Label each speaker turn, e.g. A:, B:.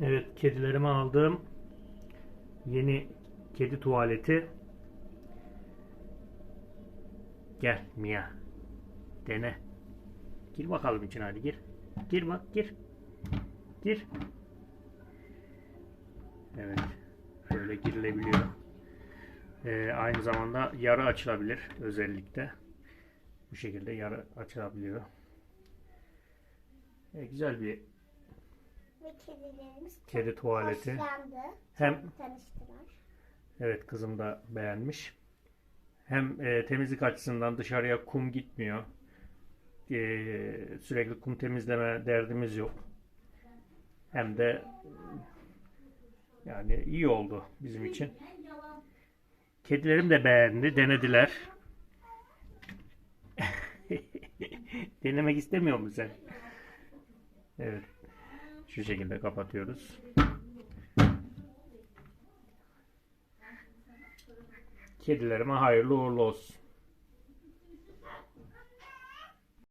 A: Evet, kedilerime aldığım yeni kedi tuvaleti. Gel Mia. Dene. Gir bakalım içine hadi gir. Gir bak gir. Gir. Evet. Şöyle girilebiliyor. Ee, aynı zamanda yarı açılabilir özellikle. Bu şekilde yarı açılabiliyor. Ee, güzel bir
B: Ve kedilerimiz çok
A: Kedi tuvaleti.
B: hoşlandı.
A: Hem
B: Tanıştılar.
A: evet kızım da beğenmiş. Hem e, temizlik açısından dışarıya kum gitmiyor. E, sürekli kum temizleme derdimiz yok. Hem de e, yani iyi oldu bizim için. Kedilerim de beğendi, denediler. Denemek istemiyor musun sen? Evet. Şu şekilde kapatıyoruz. Kedilerime hayırlı uğurlu olsun.